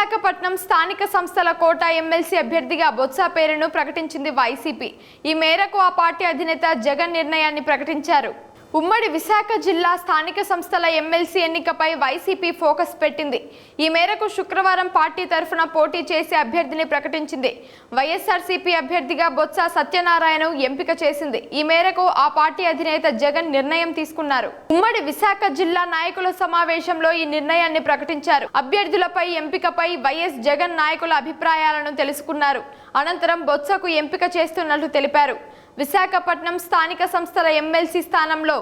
విశాఖపట్నం స్థానిక సంస్థల కోట ఎమ్మెల్సీ అభ్యర్థిగా బొత్స పేరును ప్రకటించింది వైసీపీ. ఈ మేరకు ఆ పార్టీ అధినేత జగన్ నిర్ణయాన్ని ప్రకటించారు. ఉమ్మడి విశాఖ జిల్లా స్థానిక సంస్థల ఎమ్మెల్సీ ఎన్నికపై వైసీపీ ఫోకస్ పెట్టింది. ఈ మేరకు శుక్రవారం పార్టీ తరఫున పోటీ చేసే అభ్యర్థిని ప్రకటించింది. వైఎస్ఆర్సీపీ అభ్యర్థిగా బొత్స సత్యనారాయణ ఎంపిక చేసింది. ఈ మేరకు ఆ పార్టీ అధినేత జగన్ నిర్ణయం తీసుకున్నారు. ఉమ్మడి విశాఖ జిల్లా నాయకుల సమావేశంలో ఈ నిర్ణయాన్ని ప్రకటించారు. అభ్యర్థులపై ఎంపికపై వైఎస్ జగన్ నాయకుల అభిప్రాయాలను తెలుసుకున్నారు. అనంతరం బొత్సకు ఎంపిక చేస్తున్నట్లు తెలిపారు. విశాఖపట్నం స్థానిక సంస్థల ఎమ్మెల్సీ స్థానంలో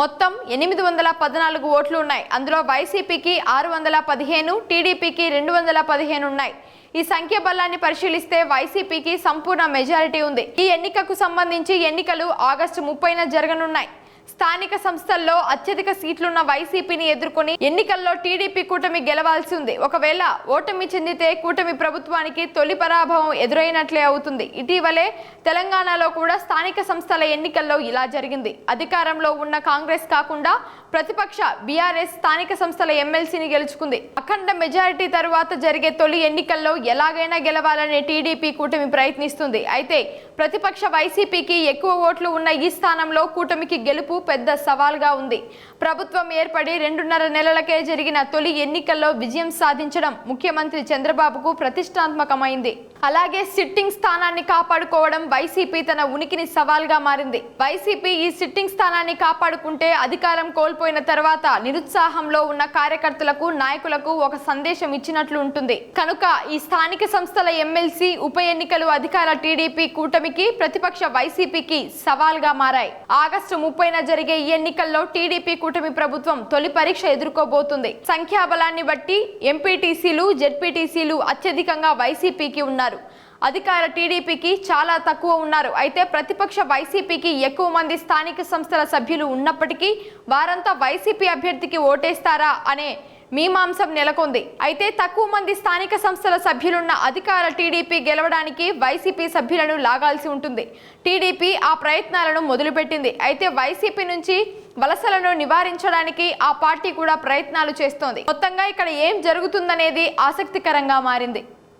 మొత్తం ఎనిమిది వందల పద్నాలుగు ఓట్లు ఉన్నాయి. అందులో వైసీపీకి ఆరు వందల పదిహేను టీడీపీకి రెండు వందల పదిహేను ఉన్నాయి. ఈ సంఖ్య బలాన్ని పరిశీలిస్తే వైసీపీకి సంపూర్ణ మెజారిటీ ఉంది. ఈ ఎన్నికకు సంబంధించి ఎన్నికలు ఆగస్టు ముప్పైన జరగనున్నాయి. స్థానిక సంస్థల్లో అత్యధిక సీట్లున్న వైసీపీని ఎదుర్కొని ఎన్నికల్లో టీడీపీ కూటమి గెలవాల్సి ఉంది. ఒకవేళ ఓటమి చెందితే కూటమి ప్రభుత్వానికి తొలి పరాభవం ఎదురైనట్లే అవుతుంది. ఇటీవలే తెలంగాణలో కూడా స్థానిక సంస్థల ఎన్నికల్లో ఇలా జరిగింది. అధికారంలో ఉన్న కాంగ్రెస్ కాకుండా ప్రతిపక్ష బీఆర్ఎస్ స్థానిక సంస్థల ఎమ్మెల్సీని గెలుచుకుంది. అఖండ మెజారిటీ తరువాత జరిగే తొలి ఎన్నికల్లో ఎలాగైనా గెలవాలనే టీడీపీ కూటమి ప్రయత్నిస్తుంది. అయితే ప్రతిపక్ష వైసీపీకి ఎక్కువ ఓట్లు ఉన్న ఈ స్థానంలో కూటమికి గెలుపు పెద్ద సవాల్గా ఉంది. ప్రభుత్వం ఏర్పడి రెండున్నర నెలలకే జరిగిన తొలి ఎన్నికల్లో విజయం సాధించడం ముఖ్యమంత్రి చంద్రబాబుకు ప్రతిష్టాత్మకమైంది. అలాగే సిట్టింగ్ స్థానాన్ని కాపాడుకోవడం వైసీపీ తన ఉనికిని సవాల్గా మారింది. వైసీపీ ఈ సిట్టింగ్ స్థానాన్ని కాపాడుకుంటే అధికారం కోల్పోయిన తర్వాత నిరుత్సాహంలో ఉన్న కార్యకర్తలకు నాయకులకు ఒక సందేశం ఇచ్చినట్లు ఉంటుంది. కనుక ఈ స్థానిక సంస్థల ఎమ్మెల్సీ ఉప ఎన్నికలు అధికార టీడీపీ కూటమికి ప్రతిపక్ష వైసీపీకి సవాల్గా మారాయి. ఆగస్టు ముప్పైన జరిగే ఈ ఎన్నికల్లో టీడీపీ కూటమి ప్రభుత్వం తొలి పరీక్ష ఎదుర్కోబోతుంది. సంఖ్యాబలాన్ని బట్టి ఎంపీటీసీలు జెడ్పీటీసీలు అత్యధికంగా వైసీపీకి ఉన్నారు. అధికార టీడీపీకి చాలా తక్కువ ఉన్నారు. అయితే ప్రతిపక్ష వైసీపీకి ఎక్కువ మంది స్థానిక సంస్థల సభ్యులు ఉన్నప్పటికీ వారంతా వైసీపీ అభ్యర్థికి ఓటేస్తారా అనే మీమాంసం నెలకొంది. అయితే తక్కువ మంది స్థానిక సంస్థల సభ్యులున్న అధికార టీడీపీ గెలవడానికి వైసీపీ సభ్యులను లాగాల్సి ఉంటుంది. టీడీపీ ఆ ప్రయత్నాలను మొదలుపెట్టింది. అయితే వైసీపీ నుంచి వలసలను నివారించడానికి ఆ పార్టీ కూడా ప్రయత్నాలు చేస్తోంది. మొత్తంగా ఇక్కడ ఏం జరుగుతుందనేది ఆసక్తికరంగా మారింది.